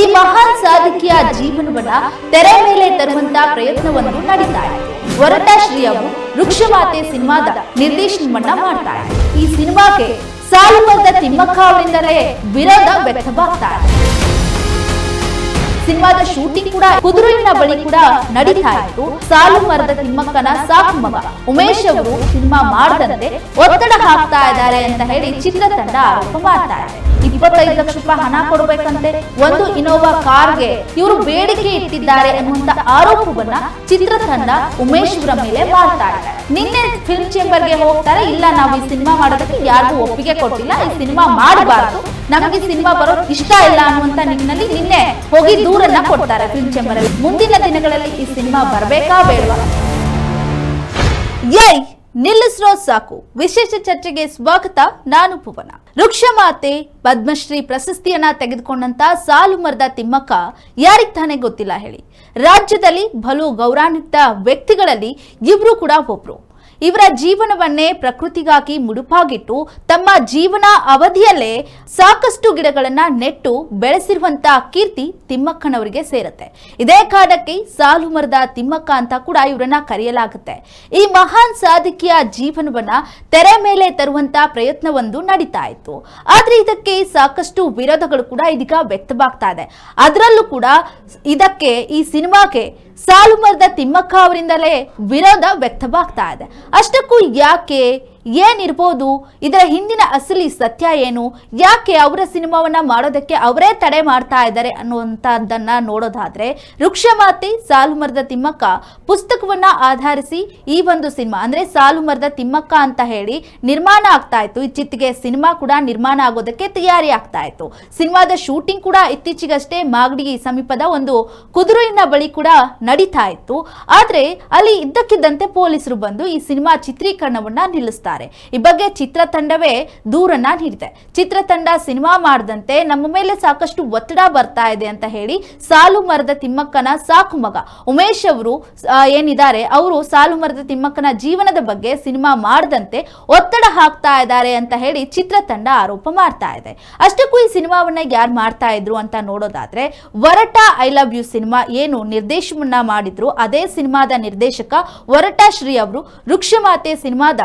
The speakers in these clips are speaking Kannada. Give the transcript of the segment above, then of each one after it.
ಈ ಮಹಾನ್ ಸಾಧಕಿಯ ಜೀವನವನ್ನ ತೆರೆ ಮೇಲೆ ತರುವಂತ ಪ್ರಯತ್ನವನ್ನು ಮಾಡಿದ್ದಾರೆ ವರಟ ಶ್ರೀ ಅವರು ವೃಕ್ಷಮಾತೆ ಸಿನಿಮಾದ ನಿರ್ದೇಶನವನ್ನ ಮಾಡ್ತಾರೆ ಈ ಸಿನಿಮಾಕ್ಕೆ ಸಾಲುವಂತ ತಿಮ್ಮಕ್ಕ ಅವರಿಂದಲೇ ವಿರೋಧ ವ್ಯಕ್ತವಾಗ್ತಾ ಇದೆ ಸಿನಿಮಾದ ಶೂಟಿಂಗ್ ಕೂಡ ಕುದುರೆನ ಬಳಿ ಕೂಡ ನಡೀತಾ ಇತ್ತು ಸಾಲು ಮರದ ತಿಮ್ಮಕ್ಕನ ಸಾಕು ಮಗ. ಉಮೇಶ್ ಅವರು ಸಿನಿಮಾ ಮಾಡದಂತೆ ಒತ್ತಡ ಹಾಕ್ತಾ ಇದ್ದಾರೆ ಅಂತ ಹೇಳಿ ಚಿತ್ರತಂಡ ಆರೋಪ ಮಾಡ್ತಾ ಇದೆ. ಇಪ್ಪತ್ತೈದು ಲಕ್ಷ ರೂಪಾಯಿ ಹಣ ಕೊಡಬೇಕಂತೆ ಒಂದು ಇನೋವಾ ಕಾರ್ಗೆ ಇವರು ಬೇಡಿಕೆ ಇಟ್ಟಿದ್ದಾರೆ ಅನ್ನುವಂತ ಆರೋಪವನ್ನ ಚಿತ್ರತಂಡ ಉಮೇಶ್ ಅವರ ಮೇಲೆ ಮಾಡ್ತಾ ಇದೆ ನಿನ್ನೆ ಫಿಲ್ಮ್ ಚೇಂಬರ್ಗೆ ಹೋಗ್ತಾರೆ. ಇಲ್ಲ, ನಾವು ಈ ಸಿನಿಮಾ ಮಾಡೋದಕ್ಕೆ ಯಾರಿಗೂ ಒಪ್ಪಿಗೆ ಕೊಟ್ಟಿಲ್ಲ. ಈ ಸಿನಿಮಾ ಮಾಡಬಾರ್ದು. ನಮಗೆ ಸಿನಿಮಾ ಬರೋದು ಇಷ್ಟ ಇಲ್ಲ ಅನ್ನುವಂತ ನಿನ್ನಲ್ಲಿ ನಿನ್ನೆ ಹೋಗಿ ದೂರನ್ನ ಕೊಡ್ತಾರೆ ಫಿಲ್ಮ್ ಚೇಂಬರ್ ಅಲ್ಲಿ. ಮುಂದಿನ ದಿನಗಳಲ್ಲಿ ಈ ಸಿನಿಮಾ ಬರಬೇಕಾ ಬೇಡವಾ? ಯೈ ನಿಲ್ಲಿಸ್ರೋ ಸಾಕು. ವಿಶೇಷ ಚರ್ಚೆಗೆ ಸ್ವಾಗತ, ನಾನು ಭುವನ. ವೃಕ್ಷಮಾತೆ ಪದ್ಮಶ್ರೀ ಪ್ರಶಸ್ತಿಯನ್ನ ತೆಗೆದುಕೊಂಡಂತ ಸಾಲು ಮರದ ತಿಮ್ಮಕ್ಕ ಯಾರಿಗ್ ತಾನೇ ಗೊತ್ತಿಲ್ಲ ಹೇಳಿ. ರಾಜ್ಯದಲ್ಲಿ ಬಲು ಗೌರವಾನ್ವಿತ ವ್ಯಕ್ತಿಗಳಲ್ಲಿ ಇಬ್ರು ಕೂಡ ಒಬ್ರು. ಇವರ ಜೀವನವನ್ನೇ ಪ್ರಕೃತಿಗಾಗಿ ಮುಡುಪಾಗಿಟ್ಟು ತಮ್ಮ ಜೀವನ ಅವಧಿಯಲ್ಲೇ ಸಾಕಷ್ಟು ಗಿಡಗಳನ್ನ ನೆಟ್ಟು ಬೆಳೆಸಿರುವಂತಹ ಕೀರ್ತಿ ತಿಮ್ಮಕ್ಕನವರಿಗೆ ಸೇರುತ್ತೆ. ಇದೇ ಕಾರಣಕ್ಕೆ ಸಾಲು ಮರದ ತಿಮ್ಮಕ್ಕ ಅಂತ ಕೂಡ ಇವರನ್ನ ಕರೆಯಲಾಗುತ್ತೆ. ಈ ಮಹಾನ್ ಸಾಧಕಿಯ ಜೀವನವನ್ನ ತೆರೆ ಮೇಲೆ ತರುವಂತ ಪ್ರಯತ್ನವೊಂದು ನಡೀತಾ ಇತ್ತು. ಆದ್ರೆ ಇದಕ್ಕೆ ಸಾಕಷ್ಟು ವಿರೋಧಗಳು ಕೂಡ ಇದೀಗ ವ್ಯಕ್ತವಾಗ್ತಾ ಇದೆ. ಅದರಲ್ಲೂ ಕೂಡ ಇದಕ್ಕೆ ಈ ಸಿನಿಮಾಗೆ ಸಾಲು ಮರದ ತಿಮ್ಮಕ್ಕ ಅವರಿಂದಲೇ ವಿರೋಧ ವ್ಯಕ್ತವಾಗ್ತಾ ಇದೆ. ಅಷ್ಟಕ್ಕೂ ಯಾಕೆ ಏನಿರ್ಬೋದು? ಇದರ ಹಿಂದಿನ ಅಸಲಿ ಸತ್ಯ ಏನು? ಯಾಕೆ ಅವರ ಸಿನಿಮಾವನ್ನ ಮಾಡೋದಕ್ಕೆ ಅವರೇ ತಡೆ ಮಾಡ್ತಾ ಇದ್ದಾರೆ ಅನ್ನುವಂಥದ್ದನ್ನ ನೋಡೋದಾದ್ರೆ ವೃಕ್ಷಮಾತೆ ಸಾಲು ಮರದ ತಿಮ್ಮಕ್ಕ ಪುಸ್ತಕವನ್ನ ಆಧರಿಸಿ ಈ ಒಂದು ಸಿನಿಮಾ, ಅಂದ್ರೆ ಸಾಲು ಮರದ ತಿಮ್ಮಕ್ಕ ಅಂತ ಹೇಳಿ ನಿರ್ಮಾಣ ಆಗ್ತಾ ಇತ್ತು. ಇತ್ತೀಚೆಗೆ ಸಿನಿಮಾ ಕೂಡ ನಿರ್ಮಾಣ ಆಗೋದಕ್ಕೆ ತಯಾರಿ ಆಗ್ತಾ ಇತ್ತು. ಸಿನಿಮಾದ ಶೂಟಿಂಗ್ ಕೂಡ ಇತ್ತೀಚೆಗಷ್ಟೇ ಮಾಗಡಿ ಸಮೀಪದ ಒಂದು ಕುದುರೆಯ ಬಳಿ ಕೂಡ ನಡೀತಾ ಇತ್ತು. ಆದ್ರೆ ಅಲ್ಲಿ ಇದ್ದಕ್ಕಿದ್ದಂತೆ ಪೊಲೀಸರು ಬಂದು ಈ ಸಿನಿಮಾ ಚಿತ್ರೀಕರಣವನ್ನ ನಿಲ್ಲಿಸ್ತಾರೆ ಈ ಬಗ್ಗೆ ಚಿತ್ರತಂಡವೇ ದೂರನ್ನ ನೀಡಿದೆ. ಚಿತ್ರತಂಡ ಸಿನಿಮಾ ಮಾಡದಂತೆ ನಮ್ಮ ಮೇಲೆ ಸಾಕಷ್ಟು ಒತ್ತಡ ಬರ್ತಾ ಇದೆ ಅಂತ ಹೇಳಿ ಸಾಲು ಮರದ ತಿಮ್ಮಕ್ಕನ ಸಾಕು ಮಗ ಉಮೇಶ್ ಅವರು ಏನಿದ್ದಾರೆ, ಅವರು ಸಾಲು ಮರದ ತಿಮ್ಮಕ್ಕನ ಜೀವನದ ಬಗ್ಗೆ ಸಿನಿಮಾ ಮಾಡದಂತೆ ಒತ್ತಡ ಹಾಕ್ತಾ ಇದ್ದಾರೆ ಅಂತ ಹೇಳಿ ಚಿತ್ರತಂಡ ಆರೋಪ ಮಾಡ್ತಾ ಇದೆ. ಅಷ್ಟಕ್ಕೂ ಈ ಸಿನಿಮಾವನ್ನ ಯಾರು ಮಾಡ್ತಾ ಇದ್ರು ಅಂತ ನೋಡೋದಾದ್ರೆ ವರಟ ಐ ಲವ್ ಯು ಸಿನಿಮಾ ಏನು ನಿರ್ದೇಶನ ಮಾಡಿದ್ರು. ಅದೇ ಸಿನಿಮಾದ ನಿರ್ದೇಶಕ ವರಟ ಶ್ರೀ ಅವರು ವೃಕ್ಷಮಾತೆ ಸಿನಿಮಾದ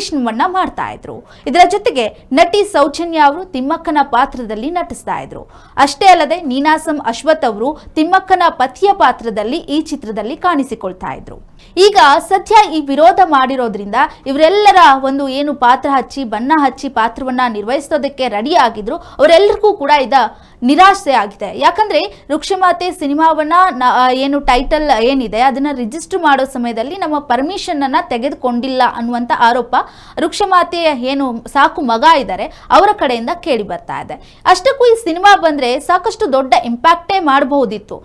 ನಿರ್ದೇಶನವನ್ನ ಮಾಡ್ತಾ ಇದ್ರು. ಇದರ ಜೊತೆಗೆ ನಟಿ ಸೌಜನ್ಯ ಅವರು ತಿಮ್ಮಕ್ಕನ ಪಾತ್ರದಲ್ಲಿ ನಟಿಸ್ತಾ ಇದ್ರು. ಅಷ್ಟೇ ಅಲ್ಲದೆ ನೀನಾಸಂ ಅಶ್ವಥ್ ಅವರು ತಿಮ್ಮಕ್ಕನ ಪತಿಯ ಪಾತ್ರದಲ್ಲಿ ಈ ಚಿತ್ರದಲ್ಲಿ ಕಾಣಿಸಿಕೊಳ್ತಾ ಇದ್ರು. ಈಗ ಸದ್ಯ ಈ ವಿರೋಧ ಮಾಡಿರೋದ್ರಿಂದ ಇವರೆಲ್ಲರ ಒಂದು ಏನು ಪಾತ್ರ ಹಚ್ಚಿ, ಬಣ್ಣ ಹಚ್ಚಿ ಪಾತ್ರವನ್ನ ನಿರ್ವಹಿಸೋದಕ್ಕೆ ರೆಡಿ ಆಗಿದ್ರು ಅವರೆಲ್ಲರಿಗೂ ಕೂಡ ಇದ ನಿರಾಶೆ ಆಗಿದೆ. ಯಾಕಂದ್ರೆ ವೃಕ್ಷಮಾತೆ ಸಿನಿಮಾವನ್ನ ಏನು ಟೈಟಲ್ ಏನಿದೆ, ಅದನ್ನ ರಿಜಿಸ್ಟರ್ ಮಾಡೋ ಸಮಯದಲ್ಲಿ ನಮ್ಮ ಪರ್ಮಿಷನ್ ಅನ್ನ ತೆಗೆದುಕೊಂಡಿಲ್ಲ ಅನ್ನುವಂತ ಆರೋಪ ವೃಕ್ಷಮಾತೆಯ ಏನು ಸಾಕು ಮಗ ಇದ್ದಾರೆ, ಅವರ ಕಡೆಯಿಂದ ಕೇಳಿ ಬರ್ತಾ ಇದೆ. ಅಷ್ಟಕ್ಕೂ ಈ ಸಿನಿಮಾ ಬಂದ್ರೆ ಸಾಕಷ್ಟು ದೊಡ್ಡ ಇಂಪ್ಯಾಕ್ಟೇ ಮಾಡಬಹುದಿತ್ತು.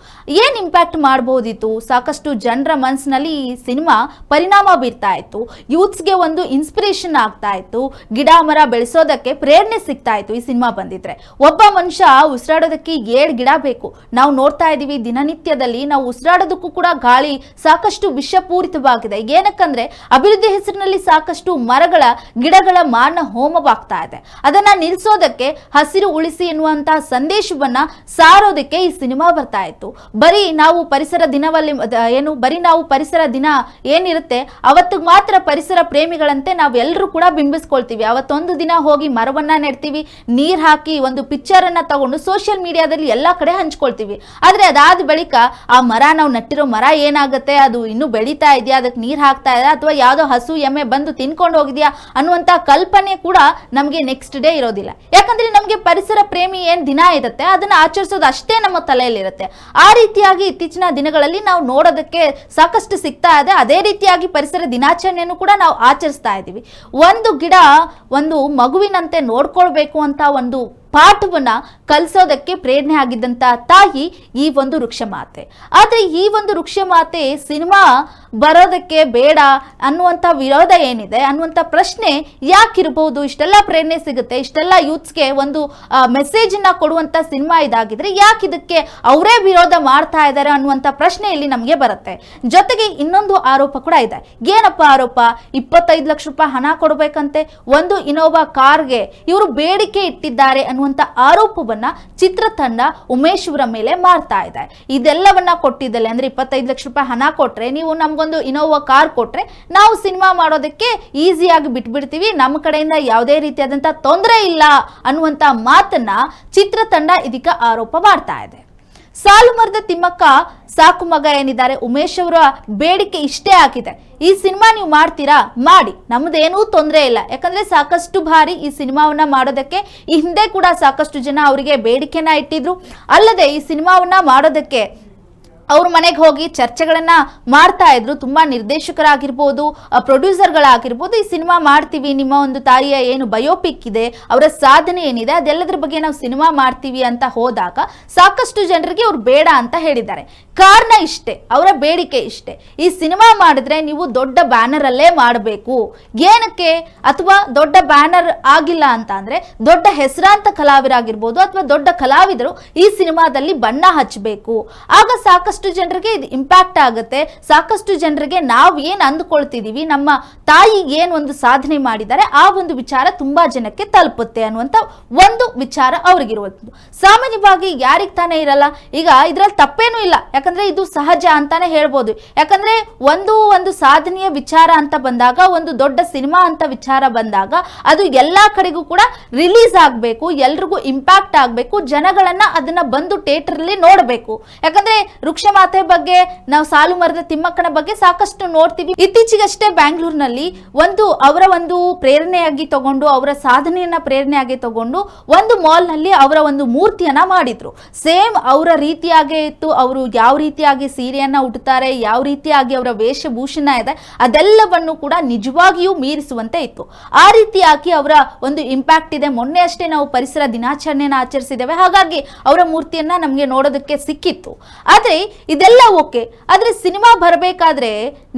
ಏನ್ ಇಂಪ್ಯಾಕ್ಟ್ ಮಾಡಬಹುದಿತ್ತು? ಸಾಕಷ್ಟು ಜನರ ಮನಸ್ಸಿನಲ್ಲಿ ಈ ಸಿನಿಮಾ ಪರಿಣಾಮ ಬೀರ್ತಾ ಇತ್ತು. ಯೂತ್ಸ್ಗೆ ಒಂದು ಇನ್ಸ್ಪಿರೇಷನ್ ಆಗ್ತಾ ಇತ್ತು. ಗಿಡ ಮರ ಬೆಳೆಸೋದಕ್ಕೆ ಪ್ರೇರಣೆ ಸಿಗ್ತಾ ಇತ್ತು ಈ ಸಿನಿಮಾ ಬಂದಿದ್ರೆ. ಒಬ್ಬ ಮನುಷ್ಯ ಉಸಿರಾಡೋದಕ್ಕೆ ಏಳು ಗಿಡ ಬೇಕು. ನಾವು ನೋಡ್ತಾ ಇದೀವಿ ದಿನನಿತ್ಯದಲ್ಲಿ ನಾವು ಉಸಿರಾಡೋದಕ್ಕೂ ಕೂಡ ಗಾಳಿ ಸಾಕಷ್ಟು ವಿಷಪೂರಿತವಾಗಿದೆ. ಏನಕ್ಕಂದ್ರೆ ಅಭಿವೃದ್ಧಿ ಹೆಸರಿನಲ್ಲಿ ಸಾಕಷ್ಟು ಮರಗಳ ಗಿಡಗಳ ಮಾನ ಹೋಮವಾಗ್ತಾ ಇದೆ. ಅದನ್ನ ನಿಲ್ಲಿಸೋದಕ್ಕೆ ಹಸಿರು ಉಳಿಸಿ ಎನ್ನುವಂತಹ ಸಂದೇಶವನ್ನ ಸಾರೋದಕ್ಕೆ ಈ ಸಿನಿಮಾ ಬರ್ತಾ ಇತ್ತು. ಬರೀ ನಾವು ಪರಿಸರ ದಿನವಲ್ಲಿ ಏನು, ಬರೀ ನಾವು ಪರಿಸರ ದಿನ ಏನಿರುತ್ತೆ, ಅವತ್ತು ಮಾತ್ರ ಪರಿಸರ ಪ್ರೇಮಿಗಳಂತೆ ನಾವು ಎಲ್ಲರೂ ಕೂಡ ಬಿಂಬಿಸ್ಕೊಳ್ತೀವಿ. ಅವತ್ತೊಂದು ದಿನ ಹೋಗಿ ಮರವನ್ನ ನೆಡ್ತೀವಿ, ನೀರ್ ಹಾಕಿ ಒಂದು ಪಿಕ್ಚರ್ ಅನ್ನ ತಗೊಂಡು ಸೋಷಿಯಲ್ ಮೀಡಿಯಾದಲ್ಲಿ ಎಲ್ಲಾ ಕಡೆ ಹಂಚ್ಕೊಳ್ತೀವಿ. ಆದ್ರೆ ಅದಾದ ಬಳಿಕ ಆ ಮರ, ನಾವು ನಟ್ಟಿರೋ ಮರ ಏನಾಗುತ್ತೆ, ಅದು ಇನ್ನೂ ಬೆಳೀತಾ ಇದೆಯಾ ಅದಕ್ಕೆ ನೀರ್ ಹಾಕ್ತಾ ಇದೆ ಅಥವಾ ಯಾವ್ದೋ ಹಸು, ಎಮ್ಮೆ ಬಂದು ತಿನ್ಕೊಂಡು ಹೋಗಿದ್ಯಾ ಅನ್ನುವಂತ ಕಲ್ಪನೆ ಕೂಡ ನಮಗೆ ನೆಕ್ಸ್ಟ್ ಡೇ ಇರೋದಿಲ್ಲ. ಯಾಕಂದ್ರೆ ನಮಗೆ ಪರಿಸರ ಪ್ರೇಮಿ ಏನ್ ದಿನ ಇರುತ್ತೆ, ಅದನ್ನ ಆಚರಿಸೋದು ಅಷ್ಟೇ ನಮ್ಮ ತಲೆಯಲ್ಲಿರುತ್ತೆ. ಆ ರೀತಿಯಾಗಿ ಇತ್ತೀಚಿನ ದಿನಗಳಲ್ಲಿ ನಾವು ನೋಡೋದಕ್ಕೆ ಸಾಕಷ್ಟು ಸಿಗ್ತಾ ಇದೆ. ಅದೇ ರೀತಿಯಾಗಿ ಪರಿಸರ ದಿನಾಚರಣೆಯನ್ನು ಕೂಡ ನಾವು ಆಚರಿಸ್ತಾ ಇದ್ದೀವಿ. ಒಂದು ಗಿಡ ಒಂದು ಮಗುವಿನಂತೆ ನೋಡ್ಕೊಳ್ಬೇಕು ಅಂತ ಒಂದು ಪಾಠವನ್ನ ಕಲಿಸೋದಕ್ಕೆ ಪ್ರೇರಣೆ ಆಗಿದ್ದಂಥ ತಾಯಿ ಈ ಒಂದು ವೃಕ್ಷ ಮಾತೆ ಆದ್ರೆ ಈ ಒಂದು ವೃಕ್ಷ ಮಾತೆ ಸಿನಿಮಾ ಬರೋದಕ್ಕೆ ಬೇಡ ಅನ್ನುವಂಥ ವಿರೋಧ ಏನಿದೆ, ಅನ್ನುವಂಥ ಪ್ರಶ್ನೆ ಯಾಕಿರಬಹುದು? ಇಷ್ಟೆಲ್ಲ ಪ್ರೇರಣೆ ಸಿಗುತ್ತೆ, ಇಷ್ಟೆಲ್ಲ ಯೂತ್ಸ್ಗೆ ಒಂದು ಮೆಸೇಜನ್ನ ಕೊಡುವಂಥ ಸಿನಿಮಾ ಇದಾಗಿದ್ರೆ ಯಾಕೆ ಇದಕ್ಕೆ ಅವರೇ ವಿರೋಧ ಮಾಡ್ತಾ ಇದ್ದಾರೆ ಅನ್ನುವಂಥ ಪ್ರಶ್ನೆ ಇಲ್ಲಿ ನಮಗೆ ಬರುತ್ತೆ. ಜೊತೆಗೆ ಇನ್ನೊಂದು ಆರೋಪ ಕೂಡ ಇದೆ. ಏನಪ್ಪ ಆರೋಪ? ಇಪ್ಪತ್ತೈದು ಲಕ್ಷ ರೂಪಾಯಿ ಹಣ ಕೊಡಬೇಕಂತೆ, ಒಂದು ಇನೋವಾ ಕಾರ್ಗೆ ಇವರು ಬೇಡಿಕೆ ಇಟ್ಟಿದ್ದಾರೆ ಅನ್ನುವಂಥ ಆರೋಪವನ್ನ ಚಿತ್ರತಂಡ ಉಮೇಶ್ ಅವರ ಮೇಲೆ ಮಾಡ್ತಾ ಇದೆ. ಇದೆಲ್ಲವನ್ನ ಕೊಟ್ಟಿದ್ದಲ್ಲ ಅಂದ್ರೆ ಇಪ್ಪತ್ತೈದು ಲಕ್ಷ ರೂಪಾಯಿ ಹಣ ಕೊಟ್ರೆ ನೀವು ನಮ್ಗೊಂದು ಇನೋವಾ ಕಾರ್ ಕೊಟ್ರೆ ನಾವು ಸಿನಿಮಾ ಮಾಡೋದಕ್ಕೆ ಈಸಿಯಾಗಿ ಬಿಟ್ಬಿಡ್ತೀವಿ. ನಮ್ಮ ಕಡೆಯಿಂದ ಯಾವುದೇ ರೀತಿಯಾದಂಥ ತೊಂದರೆ ಇಲ್ಲ ಅನ್ನುವಂಥ ಮಾತನ್ನ ಚಿತ್ರತಂಡ ಇದಕ್ಕೆ ಆರೋಪ ಮಾಡ್ತಾ ಇದೆ. ಸಾಲು ಮರದ ತಿಮ್ಮಕ್ಕ ಸಾಕು ಮಗ ಏನಿದ್ದಾರೆ ಉಮೇಶ್ ಅವರ ಬೇಡಿಕೆ ಇಷ್ಟೇ ಆಗಿದೆ. ಈ ಸಿನಿಮಾ ನೀವು ಮಾಡ್ತೀರಾ? ಮಾಡಿ. ನಮ್ದೇನೂ ತೊಂದರೆ ಇಲ್ಲ. ಯಾಕಂದ್ರೆ ಸಾಕಷ್ಟು ಬಾರಿ ಈ ಸಿನಿಮಾವನ್ನ ಮಾಡೋದಕ್ಕೆ ಹಿಂದೆ ಕೂಡ ಸಾಕಷ್ಟು ಜನ ಅವರಿಗೆ ಬೇಡಿಕೆನ ಇಟ್ಟಿದ್ರು. ಅಲ್ಲದೆ ಈ ಸಿನಿಮಾವನ್ನ ಮಾಡೋದಕ್ಕೆ ಅವ್ರ ಮನೆಗೆ ಹೋಗಿ ಚರ್ಚೆಗಳನ್ನ ಮಾಡ್ತಾ ಇದ್ರು. ತುಂಬಾ ನಿರ್ದೇಶಕರಾಗಿರ್ಬೋದು ಪ್ರೊಡ್ಯೂಸರ್ಗಳಾಗಿರ್ಬೋದು, ಈ ಸಿನಿಮಾ ಮಾಡ್ತೀವಿ, ನಿಮ್ಮ ಒಂದು ತಾಯಿಯ ಏನು ಬಯೋಪಿಕ್ ಇದೆ, ಅವರ ಸಾಧನೆ ಏನಿದೆ, ಅದೆಲ್ಲದ್ರ ಬಗ್ಗೆ ನಾವು ಸಿನಿಮಾ ಮಾಡ್ತೀವಿ ಅಂತ ಹೋದಾಗ ಸಾಕಷ್ಟು ಜನರಿಗೆ ಅವ್ರು ಬೇಡ ಅಂತ ಹೇಳಿದ್ದಾರೆ. ಕಾರಣ ಇಷ್ಟೇ, ಅವರ ಬೇಡಿಕೆ ಇಷ್ಟೇ. ಈ ಸಿನಿಮಾ ಮಾಡಿದ್ರೆ ನೀವು ದೊಡ್ಡ ಬ್ಯಾನರ್ ಅಲ್ಲೇ ಮಾಡಬೇಕು. ಏನಕ್ಕೆ? ಅಥವಾ ದೊಡ್ಡ ಬ್ಯಾನರ್ ಆಗಿಲ್ಲ ಅಂತ ಅಂದ್ರೆ, ದೊಡ್ಡ ಹೆಸರಾಂತ ಕಲಾವಿದರಾಗಿರ್ಬೋದು ಅಥವಾ ದೊಡ್ಡ ಕಲಾವಿದರು ಈ ಸಿನಿಮಾದಲ್ಲಿ ಬಣ್ಣ ಹಚ್ಚಬೇಕು ಆಗ ಸಾಕಷ್ಟು ಜನರಿಗೆ ಇದು ಇಂಪ್ಯಾಕ್ಟ್ ಆಗುತ್ತೆ. ಸಾಕಷ್ಟು ಜನರಿಗೆ ನಾವು ಏನು ಅಂದ್ಕೊಳ್ತಿದ್ದೀವಿ ನಮ್ಮ ತಾಯಿ ಏನು ಒಂದು ಸಾಧನೆ ಮಾಡಿದ್ದಾರೆ, ಆ ಒಂದು ವಿಚಾರ ತುಂಬಾ ಜನಕ್ಕೆ ತಲುಪುತ್ತೆ ಅನ್ನುವಂಥ ಒಂದು ವಿಚಾರ ಅವ್ರಿಗಿರುವಂಥದ್ದು. ಸಾಮಾನ್ಯವಾಗಿ ಯಾರಿಗೆ ತಾನೇ ಇರಲ್ಲ, ಈಗ ಇದರಲ್ಲಿ ತಪ್ಪೇನೂ ಇಲ್ಲ. ಯಾಕಂದ್ರೆ ಇದು ಸಹಜ ಅಂತಾನೆ ಹೇಳ್ಬೋದು. ಯಾಕಂದ್ರೆ ಒಂದು ಒಂದು ಸಾಧನೆಯ ವಿಚಾರ ಅಂತ ಬಂದಾಗ, ಒಂದು ದೊಡ್ಡ ಸಿನಿಮಾ ಅಂತ ವಿಚಾರ ಬಂದಾಗ, ಅದು ಎಲ್ಲ ಕಡೆಗೂ ಕೂಡ ರಿಲೀಸ್ ಆಗಬೇಕು, ಎಲ್ರಿಗೂ ಇಂಪ್ಯಾಕ್ಟ್ ಆಗಬೇಕು, ಜನಗಳನ್ನ ಅದನ್ನ ಬಂದು ಥಿಯೇಟರ್ ಅಲ್ಲಿ ಯಾಕಂದರೆ ಯಾಕಂದ್ರೆ ವೃಕ್ಷಮಾತೆ ಬಗ್ಗೆ ನಾವು ಸಾಲು ಮರದ ತಿಮ್ಮಕ್ಕನ ಬಗ್ಗೆ ಸಾಕಷ್ಟು ನೋಡ್ತೀವಿ. ಇತ್ತೀಚೆಗಷ್ಟೇ ಬ್ಯಾಂಗ್ಳೂರ್ನಲ್ಲಿ ಒಂದು ಅವರ ಒಂದು ಪ್ರೇರಣೆಯಾಗಿ ತಗೊಂಡು, ಅವರ ಸಾಧನೆಯನ್ನ ಪ್ರೇರಣೆಯಾಗಿ ತಗೊಂಡು ಒಂದು ಮಾಲ್ನಲ್ಲಿ ಅವರ ಒಂದು ಮೂರ್ತಿಯನ್ನ ಮಾಡಿದ್ರು. ಸೇಮ್ ಅವರ ರೀತಿಯಾಗೇ ಇತ್ತು, ಅವರು ಯಾವ ರೀತಿಯಾಗಿ ಸೀರೆಯನ್ನ ಉಟ್ತಾರೆ, ಯಾವ ರೀತಿಯಾಗಿ ಅವರ ವೇಷಭೂಷಣ ಇದೆ, ಅದೆಲ್ಲವನ್ನು ಕೂಡ ನಿಜವಾಗಿಯೂ ಮೀರಿಸುವಂತೆ ಇತ್ತು. ಆ ರೀತಿಯಾಗಿ ಅವರ ಒಂದು ಇಂಪ್ಯಾಕ್ಟ್ ಇದೆ. ಮೊನ್ನೆ ಅಷ್ಟೇ ನಾವು ಪರಿಸರ ದಿನಾಚರಣೆಯನ್ನು ಆಚರಿಸಿದ್ದೇವೆ. ಹಾಗಾಗಿ ಅವರ ಮೂರ್ತಿಯನ್ನ ನಮಗೆ ನೋಡೋದಕ್ಕೆ ಸಿಕ್ಕಿತ್ತು. ಆದ್ರೆ ಇದೆಲ್ಲ ಓಕೆ. ಆದರೆ ಸಿನಿಮಾ ಬರಬೇಕಾದ್ರೆ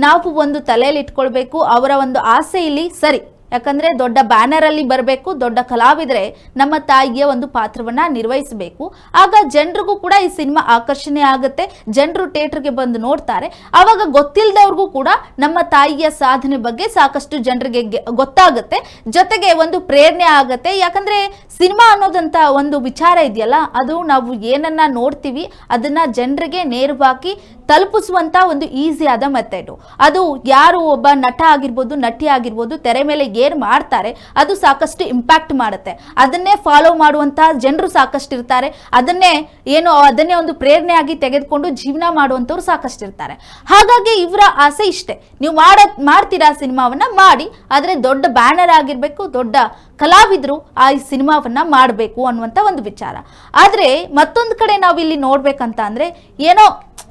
ನಾವು ಒಂದು ತಲೆಯಲ್ಲಿ ಇಟ್ಕೊಳ್ಬೇಕು, ಅವರ ಒಂದು ಆಸೆ ಇಲ್ಲಿ ಸರಿ. ಯಾಕಂದ್ರೆ ದೊಡ್ಡ ಬ್ಯಾನರ್ ಅಲ್ಲಿ ಬರಬೇಕು, ದೊಡ್ಡ ಕಲಾವಿದರೆ ನಮ್ಮ ತಾಯಿಯ ಒಂದು ಪಾತ್ರವನ್ನ ನಿರ್ವಹಿಸಬೇಕು. ಆಗ ಜನರಿಗೂ ಕೂಡ ಈ ಸಿನಿಮಾ ಆಕರ್ಷಣೆ ಆಗುತ್ತೆ. ಜನರು ಥಿಯೇಟ್ರಿಗೆ ಬಂದು ನೋಡ್ತಾರೆ. ಆವಾಗ ಗೊತ್ತಿಲ್ಲದವ್ರಿಗೂ ಕೂಡ ನಮ್ಮ ತಾಯಿಯ ಸಾಧನೆ ಬಗ್ಗೆ ಸಾಕಷ್ಟು ಜನರಿಗೆ ಗೊತ್ತಾಗುತ್ತೆ. ಜೊತೆಗೆ ಒಂದು ಪ್ರೇರಣೆ ಆಗುತ್ತೆ. ಯಾಕಂದ್ರೆ ಸಿನಿಮಾ ಅನ್ನೋದಂತ ಒಂದು ವಿಚಾರ ಇದೆಯಲ್ಲ, ಅದು ನಾವು ಏನನ್ನ ನೋಡ್ತೀವಿ, ಅದನ್ನ ಜನರಿಗೆ ನೇರವಾಗಿ ತಲುಪಿಸುವಂತ ಒಂದು ಈಸಿ ಆದ ಮೆಥಡ್ ಅದು ಯಾರು ಒಬ್ಬ ನಟ ಆಗಿರ್ಬೋದು, ನಟಿ ಆಗಿರ್ಬೋದು, ತೆರೆ ಮೇಲೆ ಏನ್ ಮಾಡ್ತಾರೆ, ಅದು ಸಾಕಷ್ಟು ಇಂಪ್ಯಾಕ್ಟ್ ಮಾಡುತ್ತೆ. ಅದನ್ನೇ ಫಾಲೋ ಮಾಡುವಂತಹ ಜನರು ಸಾಕಷ್ಟು ಇರ್ತಾರೆ. ಅದನ್ನೇ ಏನು, ಅದನ್ನೇ ಒಂದು ಪ್ರೇರಣೆಯಾಗಿ ತೆಗೆದುಕೊಂಡು ಜೀವನ ಮಾಡುವಂಥವ್ರು ಸಾಕಷ್ಟು ಇರ್ತಾರೆ. ಹಾಗಾಗಿ ಇವರ ಆಸೆ ಇಷ್ಟೇ. ನೀವು ಮಾಡ, ಮಾಡ್ತೀರಾ ಸಿನಿಮಾವನ್ನ, ಮಾಡಿ. ಆದರೆ ದೊಡ್ಡ ಬ್ಯಾನರ್ ಆಗಿರಬೇಕು, ದೊಡ್ಡ ಕಲಾವಿದರು ಆ ಈ ಸಿನಿಮಾವನ್ನ ಮಾಡಬೇಕು ಅನ್ನುವಂಥ ಒಂದು ವಿಚಾರ. ಆದರೆ ಮತ್ತೊಂದು ಕಡೆ ನಾವು ಇಲ್ಲಿ ನೋಡ್ಬೇಕಂತ ಅಂದ್ರೆ ಏನೋ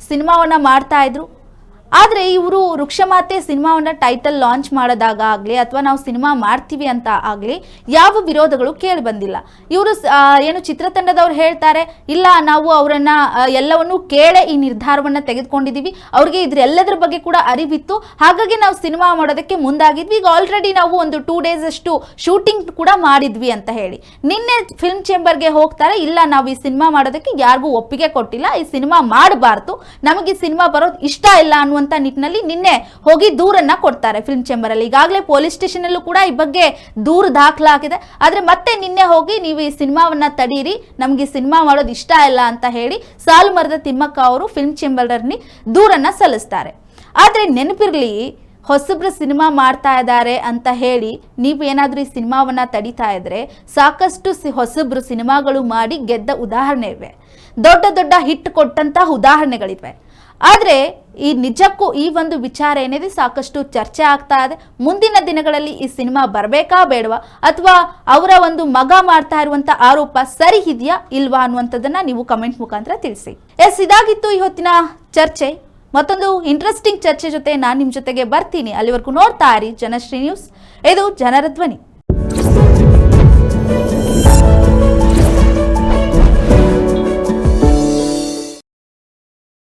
ಸಿನಿಮಾವನ್ನ ಮಾಡ್ತಾ ಇದ್ರು ಆದರೆ ಇವರು ವೃಕ್ಷಮಾತೆ ಸಿನಿಮಾವನ್ನ ಟೈಟಲ್ ಲಾಂಚ್ ಮಾಡೋದಾಗ ಆಗಲಿ ಅಥವಾ ನಾವು ಸಿನಿಮಾ ಮಾಡ್ತೀವಿ ಅಂತ ಆಗಲಿ ಯಾವ ವಿರೋಧಗಳು ಕೇಳಿ ಬಂದಿಲ್ಲ. ಇವರು ಏನು ಚಿತ್ರತಂಡದವ್ರು ಹೇಳ್ತಾರೆ, ಇಲ್ಲ ನಾವು ಅವರನ್ನ ಎಲ್ಲವನ್ನು ಕೇಳೇ ಈ ನಿರ್ಧಾರವನ್ನ ತೆಗೆದುಕೊಂಡಿದ್ದೀವಿ ಅವ್ರಿಗೆ ಇದ್ರ ಎಲ್ಲದರ ಬಗ್ಗೆ ಕೂಡ ಅರಿವಿತ್ತು, ಹಾಗಾಗಿ ನಾವು ಸಿನಿಮಾ ಮಾಡೋದಕ್ಕೆ ಮುಂದಾಗಿದ್ವಿ, ಈಗ ಆಲ್ರೆಡಿ ನಾವು ಒಂದು ಟೂ ಡೇಸ್ ಅಷ್ಟು ಶೂಟಿಂಗ್ ಕೂಡ ಮಾಡಿದ್ವಿ ಅಂತ ಹೇಳಿ. ನಿನ್ನೆ ಫಿಲ್ಮ್ ಚೇಂಬರ್ಗೆ ಹೋಗ್ತಾರೆ, ಇಲ್ಲ ನಾವು ಈ ಸಿನಿಮಾ ಮಾಡೋದಕ್ಕೆ ಯಾರಿಗೂ ಒಪ್ಪಿಗೆ ಕೊಟ್ಟಿಲ್ಲ, ಈ ಸಿನಿಮಾ ಮಾಡಬಾರ್ದು, ನಮಗೆ ಈ ಸಿನಿಮಾ ಬರೋದು ಇಷ್ಟ ಇಲ್ಲ ಅನ್ನುವಂಥ ನಿಟ್ಟಿನಲ್ಲಿ ನಿನ್ನೆ ಹೋಗಿ ದೂರನ್ನ ಕೊಡ್ತಾರೆ ಫಿಲ್ಮ್ ಚೇಂಬರ್ ಅಲ್ಲಿ. ಈಗಾಗಲೇ ಪೊಲೀಸ್ ಸ್ಟೇಷನ್ ಅಲ್ಲೂ ಕೂಡ ಈ ಬಗ್ಗೆ ದೂರು ದಾಖಲಾಗಿದೆ. ಆದ್ರೆ ಮತ್ತೆ ನಿನ್ನೆ ಹೋಗಿ ನೀವು ಈ ಸಿನಿಮಾವನ್ನ ತಡೀರಿ. ನಮ್ಗೆ ಸಿನಿಮಾ ಮಾಡೋದು ಇಷ್ಟ ಇಲ್ಲ ಅಂತ ಹೇಳಿ ಸಾಲು ಮರದ ತಿಮ್ಮಕ್ಕ ಅವರು ಫಿಲ್ಮ್ ಚೇಂಬರ್ನಲ್ಲಿ ದೂರನ್ನ ಸಲ್ಲಿಸ್ತಾರೆ. ಆದ್ರೆ ನೆನಪಿರ್ಲಿ, ಹೊಸಬ್ರು ಸಿನಿಮಾ ಮಾಡ್ತಾ ಇದ್ದಾರೆ ಅಂತ ಹೇಳಿ ನೀವು ಏನಾದರೂ ಈ ಸಿನಿಮಾವನ್ನು ತಡಿತಾ ಇದ್ರೆ ಸಾಕಷ್ಟು ಸಿ ಹೊಸಬ್ರು ಸಿನಿಮಾಗಳು ಮಾಡಿ ಗೆದ್ದ ಉದಾಹರಣೆ ಇವೆ ದೊಡ್ಡ ದೊಡ್ಡ ಹಿಟ್ ಕೊಟ್ಟಂತಹ ಉದಾಹರಣೆಗಳಿವೆ. ಆದರೆ ಈ ನಿಜಕ್ಕೂ ಈ ಒಂದು ವಿಚಾರ ಏನಿದೆ ಸಾಕಷ್ಟು ಚರ್ಚೆ ಆಗ್ತಾ ಇದೆ. ಮುಂದಿನ ದಿನಗಳಲ್ಲಿ ಈ ಸಿನಿಮಾ ಬರಬೇಕಾ ಬೇಡವಾ? ಅಥವಾ ಅವರ ಒಂದು ಮಗ ಮಾಡ್ತಾ ಇರುವಂತ ಆರೋಪ ಸರಿ ಇದೆಯಾ ಇಲ್ವಾ ಅನ್ನುವಂಥದ್ದನ್ನ ನೀವು ಕಮೆಂಟ್ ಮುಖಾಂತರ ತಿಳಿಸಿ. ಎಸ್, ಇದಾಗಿತ್ತು ಈ ಹೊತ್ತಿನ ಚರ್ಚೆ. ಮತ್ತೊಂದು ಇಂಟ್ರೆಸ್ಟಿಂಗ್ ಚರ್ಚೆ ಜೊತೆ ನಾನು ನಿಮ್ಮ ಜೊತೆಗೆ ಬರ್ತೀನಿ. ಅಲ್ಲಿವರೆಗೂ ನೋಡ್ತಾ ಇರಿ ಜನಶ್ರೀ ನ್ಯೂಸ್. ಇದು ಜನರ ಧ್ವನಿ.